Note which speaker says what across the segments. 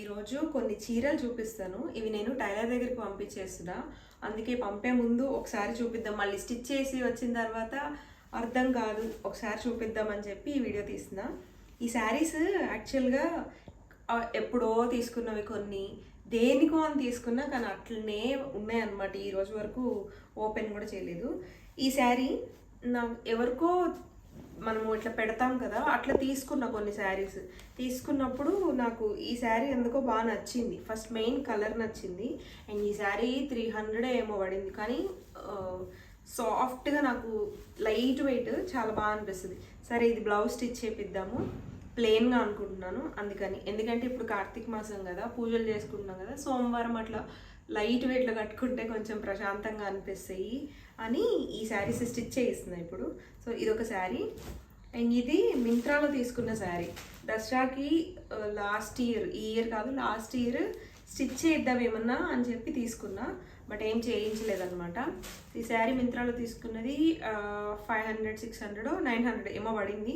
Speaker 1: ఈరోజు కొన్ని చీరలు చూపిస్తాను. ఇవి నేను టైలర్ దగ్గరికి పంపించేస్తున్నా. అందుకే పంపే ముందు ఒకసారి చూపిద్దాం. మళ్ళీ స్టిచ్ చేసి వచ్చిన తర్వాత అర్థం కాదు. ఒకసారి చూపిద్దామని చెప్పి ఈ వీడియో తీస్తున్నా. ఈ శారీస్ యాక్చువల్గా ఎప్పుడో తీసుకున్నవి కొన్ని. దేనికో అని తీసుకున్నా కానీ అట్లనే ఉన్నాయన్నమాట. ఈ రోజు వరకు ఓపెన్ కూడా చేయలేదు. ఈ శారీ నా ఎవరికో మనము ఇట్లా పెడతాం కదా అట్లా తీసుకున్న కొన్ని శారీస్. తీసుకున్నప్పుడు నాకు ఈ శారీ ఎందుకో బాగా నచ్చింది. ఫస్ట్ మెయిన్ కలర్ నచ్చింది. అండ్ ఈ శారీ త్రీ హండ్రెడ్ ఏమో పడింది. కానీ సాఫ్ట్గా నాకు లైట్ వెయిట్ చాలా బాగా అనిపిస్తుంది. సరే ఇది బ్లౌజ్ స్టిచ్ చేపిద్దాము. ప్లెయిన్గా అనుకుంటున్నాను. అందుకని. ఎందుకంటే ఇప్పుడు కార్తీక మాసం కదా పూజలు చేసుకుంటున్నాం కదా సోమవారం అట్లా లైట్ వెయిట్లో కట్టుకుంటే కొంచెం ప్రశాంతంగా అనిపిస్తాయి అని ఈ శారీస్ స్టిచ్ చేయిస్తున్నాయి ఇప్పుడు. సో ఇదొక శారీ. అండ్ ఇది మింత్రాలో తీసుకున్న శారీ. దసరాకి లాస్ట్ ఇయర్ ఈ ఇయర్ కాదు లాస్ట్ ఇయర్ స్టిచ్ చేద్దాం ఏమన్నా అని చెప్పి తీసుకున్నా. బట్ ఏం చేయించలేదన్నమాట. ఈ శారీ మింత్రాలో తీసుకున్నది five hundred six hundred nine hundred ఏమో పడింది.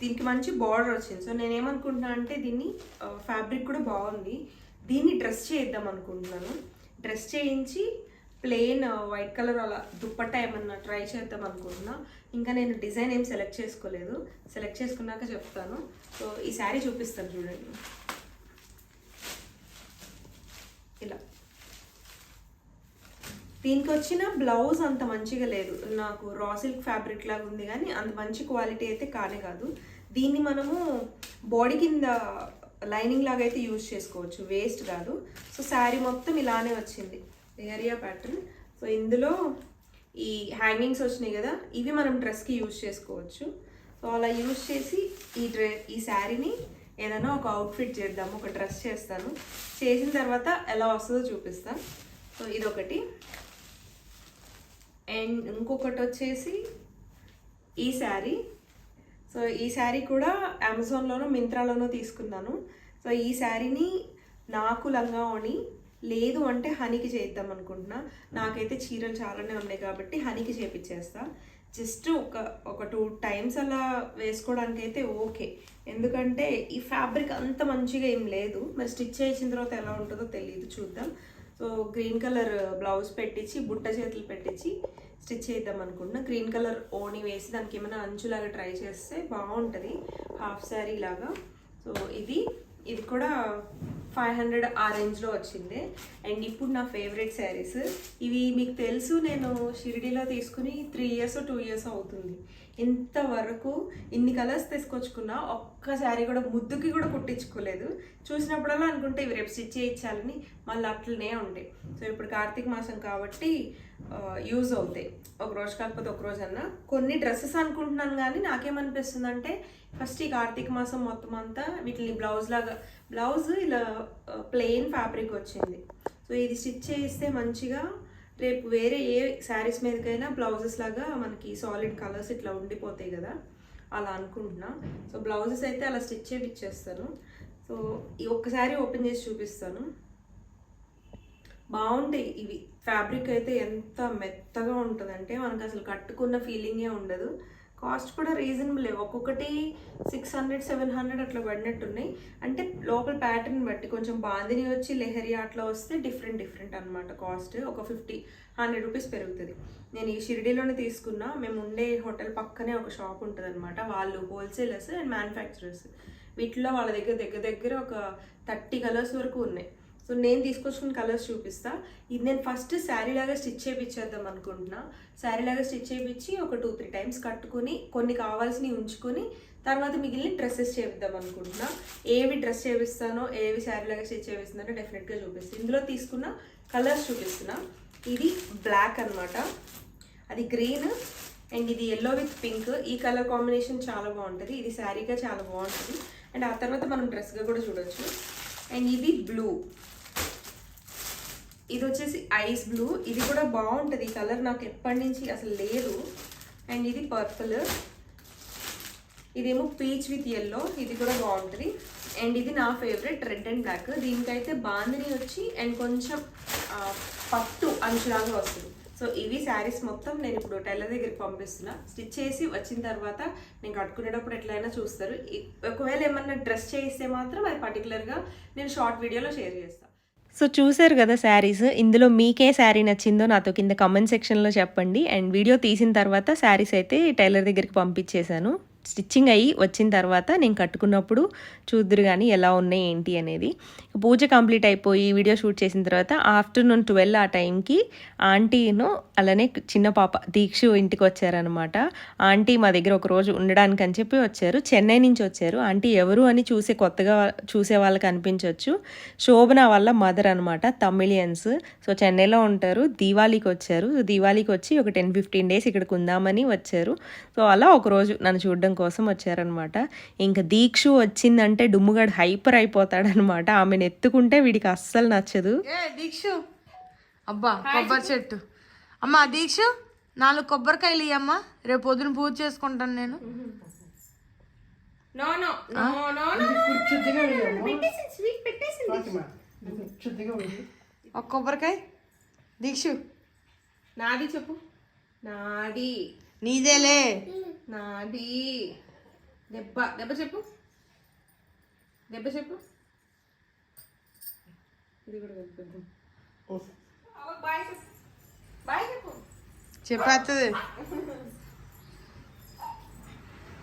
Speaker 1: దీనికి మంచి బార్డర్ వచ్చింది. సో నేనేమనుకుంటున్నా అంటే దీన్ని ఫ్యాబ్రిక్ కూడా బాగుంది. దీన్ని డ్రెస్ చేద్దాం అనుకుంటున్నాను. డ్రెస్ చేయించి ప్లెయిన్ వైట్ కలర్ అలా దుప్పట్టా ఏమన్నా ట్రై చేద్దాం అనుకుంటున్నా. ఇంకా నేను డిజైన్ ఏం సెలెక్ట్ చేసుకోలేదు. సెలెక్ట్ చేసుకున్నాక చెప్తాను. సో ఈ శారీ చూపిస్తాను చూడండి. ఇలా. దీనికి వచ్చిన బ్లౌజ్ అంత మంచిగా లేదు. నాకు రా సిల్క్ ఫ్యాబ్రిక్ లాగా ఉంది కానీ అంత మంచి క్వాలిటీ అయితే కానే కాదు. దీన్ని మనము బాడీ కింద లైనింగ్ లాగా అయితే యూజ్ చేసుకోవచ్చు. వేస్ట్ కాదు. సో శారీ మొత్తం ఇలానే వచ్చింది. Area pattern. సో ఇందులో ఈ హ్యాంగింగ్స్ వచ్చినాయి కదా ఇవి మనం డ్రెస్కి యూజ్ చేసుకోవచ్చు. సో అలా యూజ్ చేసి ఈ డ్రె ఈ శారీని ఏదైనా ఒక అవుట్ఫిట్ చేద్దాము ఒక డ్రెస్ చేస్తాను. చేసిన తర్వాత ఎలా వస్తుందో చూపిస్తాను. సో ఇదొకటి. అండ్ ఇంకొకటి వచ్చేసి ఈ శారీ. సో ఈ శారీ కూడా అమెజాన్లోనూ మింత్రాలోనూ తీసుకున్నాను. సో ఈ శారీని నాకు లంగావని లేదు అంటే హనీకి చేద్దాం అనుకుంటున్నా. నాకైతే చీరలు చాలానే ఉన్నాయి కాబట్టి హనీకి చేపించేస్తా జస్ట్ ఒక ఒక టూ టైమ్స్ అలా వేసుకోవడానికి అయితే ఓకే. ఎందుకంటే ఈ ఫ్యాబ్రిక్ అంత మంచిగా ఏం లేదు. మరి స్టిచ్ చేసిన తర్వాత ఎలా ఉంటుందో తెలియదు చూద్దాం. సో గ్రీన్ కలర్ బ్లౌజ్ పెట్టించి బుట్ట చేతులు పెట్టించి స్టిచ్ చేద్దాం అనుకుంటున్నా. గ్రీన్ కలర్ ఓని వేసి దానికి ఏమైనా అంచులాగా ట్రై చేస్తే బాగుంటుంది. హాఫ్ శారీ లాగా. సో ఇది ఇది కూడా ఫైవ్ హండ్రెడ్ ఆ రేంజ్లో వచ్చింది. అండ్ ఇప్పుడు నా ఫేవరెట్ శారీస్. ఇవి మీకు తెలుసు నేను షిరిడీలో తీసుకుని త్రీ ఇయర్స్ టూ ఇయర్స్ అవుతుంది. ఇంతవరకు ఇన్ని కలర్స్ తీసుకొచ్చుకున్నా ఒక్క శారీ కూడా ముద్దుకి కూడా కుట్టించుకోలేదు. చూసినప్పుడల్లా అనుకుంటే ఇవి రేపు స్టిచ్ చేయించాలని మళ్ళీ అట్లనే ఉంటాయి సో ఇప్పుడు కార్తీక మాసం కాబట్టి యూజ్ అవుతాయి. ఒక రోజు కాకపోతే ఒక రోజు అన్నా. కొన్ని డ్రెస్సెస్ అనుకుంటున్నాను కానీ నాకేమనిపిస్తుంది అంటే ఫస్ట్ ఈ కార్తీక మాసం మొత్తం అంతా వీటిని బ్లౌజ్ లాగా బ్లౌజ్ ఇలా ప్లెయిన్ ఫ్యాబ్రిక్ వచ్చింది. సో ఇది స్టిచ్ చేయిస్తే మంచిగా రేపు వేరే ఏ శారీస్ మీదకైనా బ్లౌజెస్ లాగా మనకి సాలిడ్ కలర్స్ ఇట్లా ఉండిపోతాయి కదా. అలా అనుకుంటున్నా. సో బ్లౌజెస్ అయితే అలా స్టిచ్ చేపిచ్చేస్తాను. సో ఈ ఒక్కసారి ఓపెన్ చేసి చూపిస్తాను. బాగుంటాయి ఇవి. ఫ్యాబ్రిక్ అయితే ఎంత మెత్తగా ఉంటుందంటే మనకు అసలు కట్టుకున్న ఫీలింగే ఉండదు. కాస్ట్ కూడా రీజనబుల్. ఒక్కొక్కటి సిక్స్ హండ్రెడ్ సెవెన్ హండ్రెడ్ అట్లా పడినట్టున్నాయి. అంటే లోపల ప్యాటర్న్ బట్టి కొంచెం బాందిని వచ్చి లెహరియా అట్లా వస్తే డిఫరెంట్ డిఫరెంట్ అనమాట కాస్ట్. ఒక ఫిఫ్టీ హండ్రెడ్ రూపీస్ పెరుగుతుంది. నేను ఈ షిరిడీలోనే తీసుకున్నా. మేము ఉండే హోటల్ పక్కనే ఒక షాప్ ఉంటుంది అనమాట వాళ్ళు హోల్సేలర్స్ అండ్ మ్యానుఫ్యాక్చరర్స్ వీటిలో వాళ్ళ దగ్గర దగ్గర దగ్గర ఒక థర్టీ కలర్స్ వరకు ఉన్నాయి. సో నేను తీసుకొచ్చిన కలర్స్ చూపిస్తా. ఇది నేను ఫస్ట్ శారీ లాగా స్టిచ్ చేయించేద్దాం అనుకుంటున్నా. శారీ లాగా స్టిచ్ చేయించి ఒక టూ త్రీ టైమ్స్ కట్టుకొని కొన్ని కావాల్సినవి ఉంచుకొని తర్వాత మిగిలిన డ్రెస్సెస్ చేపిద్దాం అనుకుంటున్నా. ఏవి డ్రెస్ చేపిస్తానో ఏవి శారీ లాగా స్టిచ్ చేపిస్తున్నానో డెఫినెట్గా చూపిస్తాను ఇందులో తీసుకున్న కలర్స్ చూపిస్తున్నా. ఇది బ్లాక్ అన్నమాట. అది గ్రీన్ అండ్ ఇది ఎల్లో విత్ పింక్ ఈ కలర్ కాంబినేషన్ చాలా బాగుంటుంది. ఇది శారీగా చాలా బాగుంటుంది. అండ్ ఆ తర్వాత మనం డ్రెస్గా కూడా చూడొచ్చు. అండ్ ఇది బ్లూ. ఇది వచ్చేసి ఐస్ బ్లూ. ఇది కూడా బాగుంటుంది. ఈ కలర్ నాకు ఎప్పటి నుంచి అసలు లేదు. అండ్ ఇది పర్పుల్. ఇదేమో పీచ్ విత్ ఎల్లో ఇది కూడా బాగుంటుంది. అండ్ ఇది నా ఫేవరెట్ రెడ్ అండ్ బ్లాక్. దీనికైతే బాందిని వచ్చి అండ్ కొంచెం పట్టు అంచులాగా వస్తుంది.
Speaker 2: సో ఇవి శారీస్ మొత్తం నేను ఇప్పుడు టైలర్ దగ్గరికి పంపిస్తున్నా. స్టిచ్ చేసి వచ్చిన తర్వాత నేను కట్టుకునేటప్పుడు ఎట్లయినా చూస్తారు. ఒకవేళ ఏమన్నా డ్రెస్ చేయిస్తే మాత్రం అది పర్టికులర్గా నేను షార్ట్ వీడియోలో షేర్ చేస్తాను సో చూసారు కదా శారీస్. ఇందులో మీకే శారీ నచ్చిందో నాతో కింద కమెంట్ సెక్షన్లో చెప్పండి. అండ్ వీడియో తీసిన తర్వాత శారీస్ అయితే టైలర్ దగ్గరికి పంపించేశాను. స్టిచ్చింగ్ అయ్యి వచ్చిన తర్వాత నేను కట్టుకున్నప్పుడు చూద్దరు కానీ ఎలా ఉన్నాయి ఏంటి అనేది. పూజ కంప్లీట్ అయిపోయి వీడియో షూట్ చేసిన తర్వాత ఆఫ్టర్నూన్ ట్వెల్వ్ ఆ టైంకి ఆంటీను అలానే చిన్న పాప దీక్షు ఇంటికి వచ్చారనమాట ఆంటీ మా దగ్గర ఒక రోజు ఉండడానికి అని చెప్పి వచ్చారు. చెన్నై నుంచి వచ్చారు. ఆంటీ ఎవరు అని చూసే కొత్తగా చూసే వాళ్ళకి అనిపించవచ్చు శోభన వాళ్ళ మదర్ అనమాట తమిళియన్స్. సో చెన్నైలో ఉంటారు. దీవాళీకి వచ్చారు. దీవాళీకి వచ్చి ఒక టెన్ ఫిఫ్టీన్ డేస్ ఇక్కడికి ఉందామని వచ్చారు. సో అలా ఒక రోజు నన్ను చూడడం కోసం వచ్చారనమాట. ఇంకా దీక్షు వచ్చిందంటే డుమ్ముగాడు హైపర్ అయిపోతాడనమాట. ఆమెను ఎత్తుకుంటే వీడికి అస్సలు నచ్చదు.
Speaker 3: ఏ దీక్షు. అబ్బా కొబ్బరి చెట్టు. అమ్మా దీక్షు నాలుగు కొబ్బరికాయలు ఇయ్యమ్మా. రేపు పొద్దున పూజ చేసుకుంటాను నేను.
Speaker 2: నో నో నో నో
Speaker 3: ఒక కొబ్బరికాయ. దీక్షు.
Speaker 2: నాది చెప్పు. నాది.
Speaker 3: నీదేలే.
Speaker 2: నాది దెబ్బ. దెబ్బ చెప్పు. దెబ్బ చెప్పు. ఇది కూడా
Speaker 3: చెప్పేస్తుంది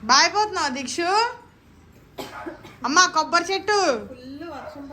Speaker 3: బాయ్ పోతున్నావు దీక్షు? అమ్మా కొబ్బరి చెట్టు.
Speaker 2: ఫుల్ వర్షం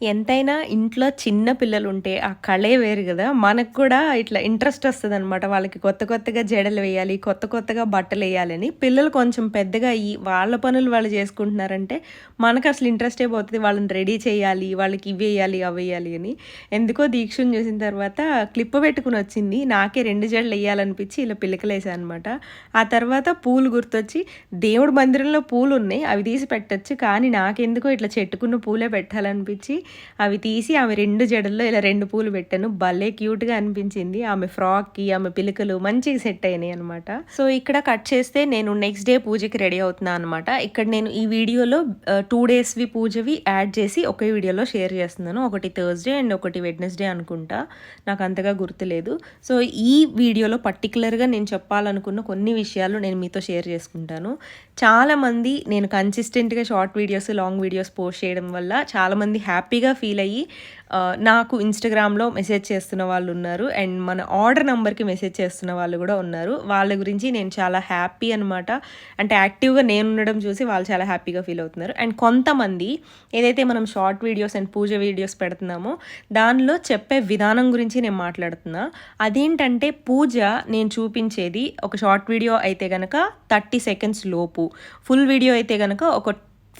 Speaker 1: ఎంతైనా ఇంట్లో చిన్న పిల్లలు ఉంటే ఆ కళే వేరు కదా. మనకు కూడా ఇట్లా ఇంట్రెస్ట్ వస్తుంది అనమాట వాళ్ళకి కొత్త కొత్తగా జడలు వేయాలి కొత్త కొత్తగా బట్టలు వేయాలని. పిల్లలు కొంచెం పెద్దగా అయ్యి వాళ్ళ పనులు వాళ్ళు చేసుకుంటున్నారంటే మనకు అసలు ఇంట్రెస్టే పోతుంది. వాళ్ళని రెడీ చేయాలి వాళ్ళకి ఇవి వేయాలి అవి వేయాలి అని. ఎందుకో దీక్షను చూసిన తర్వాత క్లిప్ పెట్టుకుని వచ్చింది. నాకే రెండు జడలు వేయాలనిపించి ఇలా పిలకలేసా అనమాట ఆ తర్వాత పూలు గుర్తొచ్చి దేవుడి మందిరంలో పూలు ఉన్నాయి అవి తీసి పెట్టచ్చు. కానీ నాకెందుకో ఇట్లా చెట్టుకున్న పూలే పెట్టాలనిపించి అవి తీసి ఆమె రెండు జడల్లో ఇలా రెండు పూలు పెట్టాను. భలే క్యూట్గా అనిపించింది. ఆమె ఫ్రాక్కి ఆమె పిలకలు మంచిగా సెట్ అయినాయి అనమాట సో ఇక్కడ కట్ చేస్తే నేను నెక్స్ట్ డే పూజకి రెడీ అవుతున్నా అనమాట ఇక్కడ నేను ఈ వీడియోలో టూ డేస్వి పూజవి యాడ్ చేసి ఒకే వీడియోలో షేర్ చేస్తున్నాను. ఒకటి థర్స్డే అండ్ ఒకటి వెడ్నెస్డే అనుకుంటా. నాకు అంతగా గుర్తులేదు. సో ఈ వీడియోలో పర్టికులర్గా నేను చెప్పాలనుకున్న కొన్ని విషయాలు నేను మీతో షేర్ చేసుకుంటాను. చాలామంది నేను కన్సిస్టెంట్గా short videos long videos post చేయడం వల్ల చాలామంది హ్యాపీగా ఫీల్ అయ్యి నాకు ఇన్స్టాగ్రామ్లో మెసేజ్ చేస్తున్న వాళ్ళు ఉన్నారు. అండ్ మన ఆర్డర్ నెంబర్కి మెసేజ్ చేస్తున్న వాళ్ళు కూడా ఉన్నారు. వాళ్ళ గురించి నేను చాలా హ్యాపీ అనమాట అంటే యాక్టివ్గా నేను ఉండడం చూసి వాళ్ళు చాలా హ్యాపీగా ఫీల్ అవుతున్నారు. అండ్ కొంతమంది ఏదైతే మనం short videos and puja videos పెడుతున్నామో దానిలో చెప్పే విధానం గురించి నేను మాట్లాడుతున్నా. అదేంటంటే పూజ నేను చూపించేది ఒక షార్ట్ వీడియో అయితే కనుక థర్టీ సెకండ్స్ లోపు. ఫుల్ వీడియో అయితే కనుక ఒక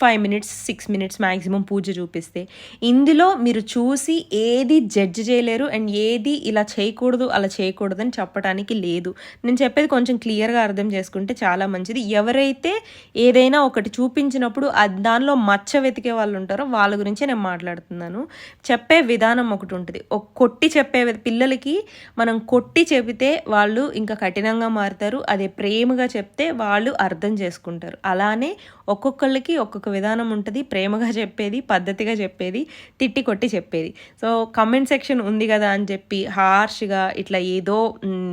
Speaker 1: five minutes six minutes maximum పూజ చూపిస్తే. ఇందులో మీరు చూసి ఏది జడ్జ్ చేయలేరు అండ్ ఏది ఇలా చేయకూడదు అలా చేయకూడదు అని చెప్పడానికి లేదు. నేను చెప్పేది కొంచెం క్లియర్గా అర్థం చేసుకుంటే చాలా మంచిది. ఎవరైతే ఏదైనా ఒకటి చూపించినప్పుడు అది దానిలో మచ్చ వెతికే వాళ్ళు ఉంటారో వాళ్ళ గురించే నేను మాట్లాడుతున్నాను. చెప్పే విధానం ఒకటి ఉంటుంది. ఒక కొట్టి చెప్పే పిల్లలకి మనం కొట్టి చెబితే వాళ్ళు ఇంకా కఠినంగా మారుతారు. అదే ప్రేమగా చెప్తే వాళ్ళు అర్థం చేసుకుంటారు. అలానే ఒక్కొక్కళ్ళకి ఒక్కొక్క విధానం ఉంటుంది. ప్రేమగా చెప్పేది పద్ధతిగా చెప్పేది తిట్టి కొట్టి చెప్పేది. సో కమెంట్ సెక్షన్ ఉంది కదా అని చెప్పి హార్ష్గా ఇట్లా ఏదో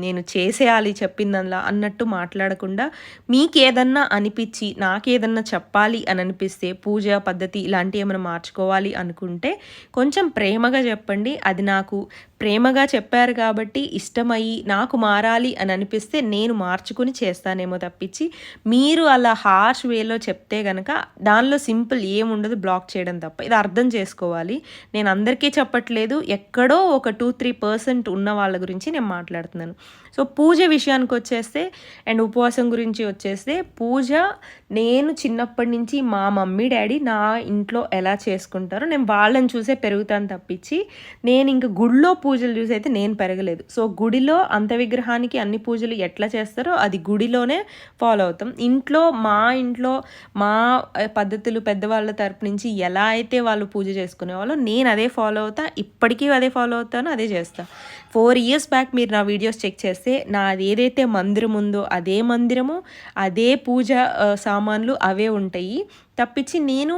Speaker 1: నేను చేసేయాలి చెప్పిందల్లా అన్నట్టు మాట్లాడకుండా మీకు ఏదన్నా అనిపించి నాకేదన్నా చెప్పాలి అని అనిపిస్తే పూజ పద్ధతి ఇలాంటివి ఏమైనా మార్చుకోవాలి అనుకుంటే కొంచెం ప్రేమగా చెప్పండి. అది నాకు ప్రేమగా చెప్పారు కాబట్టి ఇష్టమయ్యి నాకు మారాలి అని అనిపిస్తే నేను మార్చుకుని చేస్తానేమో తప్పించి మీరు అలా హార్ష్ వేలో చెప్తే గనక దానిలో సింపుల్ ఏముండదు బ్లాక్ చేయడం తప్ప. ఇది అర్థం చేసుకోవాలి. నేను అందరికీ చెప్పట్లేదు. ఎక్కడో ఒక టూ త్రీ పర్సెంట్ ఉన్న వాళ్ళ గురించి నేను మాట్లాడుతున్నాను. సో పూజ విషయానికి వచ్చేస్తే అండ్ ఉపవాసం గురించి వచ్చేస్తే పూజ నేను చిన్నప్పటి నుంచి మా మమ్మీ డాడీ నా ఇంట్లో ఎలా చేసుకుంటారో నేను వాళ్ళని చూసే పెరుగుతాను తప్పించి నేను ఇంక గుడిలో పూజలు చూసి అయితే నేను పెరగలేదు. సో గుడిలో అంత విగ్రహానికి అన్ని పూజలు ఎట్లా చేస్తారో అది గుడిలోనే ఫాలో అవుతాం. ఇంట్లో మా ఇంట్లో మా పద్ధతులు పెద్దవాళ్ళ తరపు నుంచి ఎలా అయితే వాళ్ళు పూజ చేసుకునేవాళ్ళో నేను అదే ఫాలో అవుతా. ఇప్పటికీ అదే ఫాలో అవుతాను అదే చేస్తాను ఫోర్ ఇయర్స్ బ్యాక్ మీరు నా వీడియోస్ చెక్ చేస్తే నాది ఏదైతే మందిరం ఉందో అదే మందిరము అదే పూజ సామాన్లు అవే ఉంటాయి. తప్పించి నేను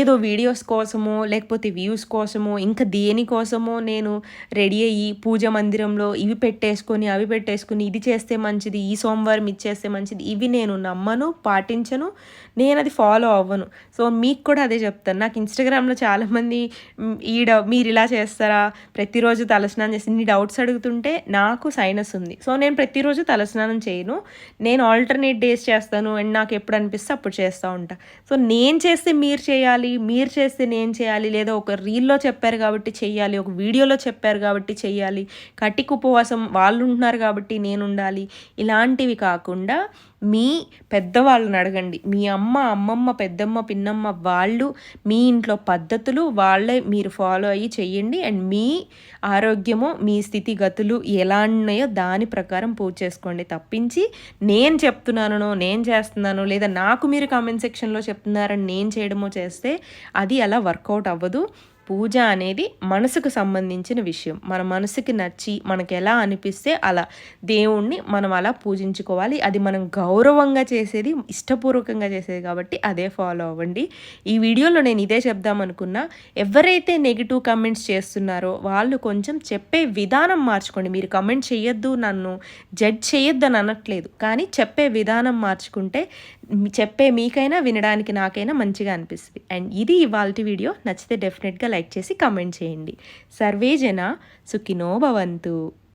Speaker 1: ఏదో వీడియోస్ కోసమో లేకపోతే వ్యూస్ కోసమో ఇంకా దేనికోసమో నేను రెడీ అయ్యి పూజ మందిరంలో ఇవి పెట్టేసుకొని అవి పెట్టేసుకొని ఇది చేస్తే మంచిది ఈ సోమవారం ఇది చేస్తే మంచిది ఇవి నేను నమ్మను పాటించను నేను అది ఫాలో అవ్వను. సో మీకు కూడా అదే చెప్తాను. నాకు ఇన్స్టాగ్రామ్లో చాలామంది ఈడ ఈ డౌ మీరు ఇలా చేస్తారా? ప్రతిరోజు తలస్నానం చేసి నీ డౌట్స్ అడుగుతుంటే నాకు సైనస్ ఉంది. సో నేను ప్రతిరోజు తలస్నానం చేయను. నేను ఆల్టర్నేట్ డేస్ చేస్తాను అండ్ నాకు ఎప్పుడు అనిపిస్తే అప్పుడు చేస్తూ ఉంటాను సో నేను చేస్తే మీరు చేయాలి మీరు చేస్తే నేను చేయాలి లేదా ఒక రీల్లో చెప్పారు కాబట్టి చెయ్యాలి ఒక వీడియోలో చెప్పారు కాబట్టి చెయ్యాలి కటిక ఉపవాసం వాళ్ళు ఉంటున్నారు కాబట్టి నేను ఉండాలి ఇలాంటివి కాకుండా మీ పెద్దవాళ్ళని అడగండి. మీ అమ్మ అమ్మమ్మ పెద్దమ్మ పిన్నమ్మ వాళ్ళు మీ ఇంట్లో పద్ధతులు వాళ్ళే మీరు ఫాలో అయ్యి చెయ్యండి. అండ్ మీ ఆరోగ్యము మీ స్థితిగతులు ఎలా ఉన్నాయో దాని ప్రకారం పూజ చేసుకోండి. తప్పించి నేను చెప్తున్నానో నేను చేస్తున్నాను లేదా నాకు మీరు కామెంట్ సెక్షన్లో చెప్తున్నారని నేను చేయడమో చేస్తే అది అలా వర్కౌట్ అవ్వదు. పూజ అనేది మనసుకు సంబంధించిన విషయం. మన మనసుకి నచ్చి మనకి ఎలా అనిపిస్తే అలా దేవుణ్ణి మనం అలా పూజించుకోవాలి. అది మనం గౌరవంగా చేసేది ఇష్టపూర్వకంగా చేసేది కాబట్టి అదే ఫాలో అవ్వండి. ఈ వీడియోలో నేను ఇదే చెప్దాం అనుకున్నా. ఎవరైతే నెగిటివ్ కమెంట్స్ చేస్తున్నారో వాళ్ళు కొంచెం చెప్పే విధానం మార్చుకోండి. మీరు కమెంట్ చేయొద్దు నన్ను జడ్జ్ చేయొద్దు అని అనట్లేదు. కానీ చెప్పే విధానం మార్చుకుంటే చెప్పే మీకైనా వినడానికి నాకైనా మంచిగా అనిపిస్తుంది. అండ్ ఇది ఇవాళ వీడియో. నచ్చితే డెఫినెట్గా లైక్ చేసి కమెంట్ చేయండి. సర్వే జన సుఖినో భవంతు.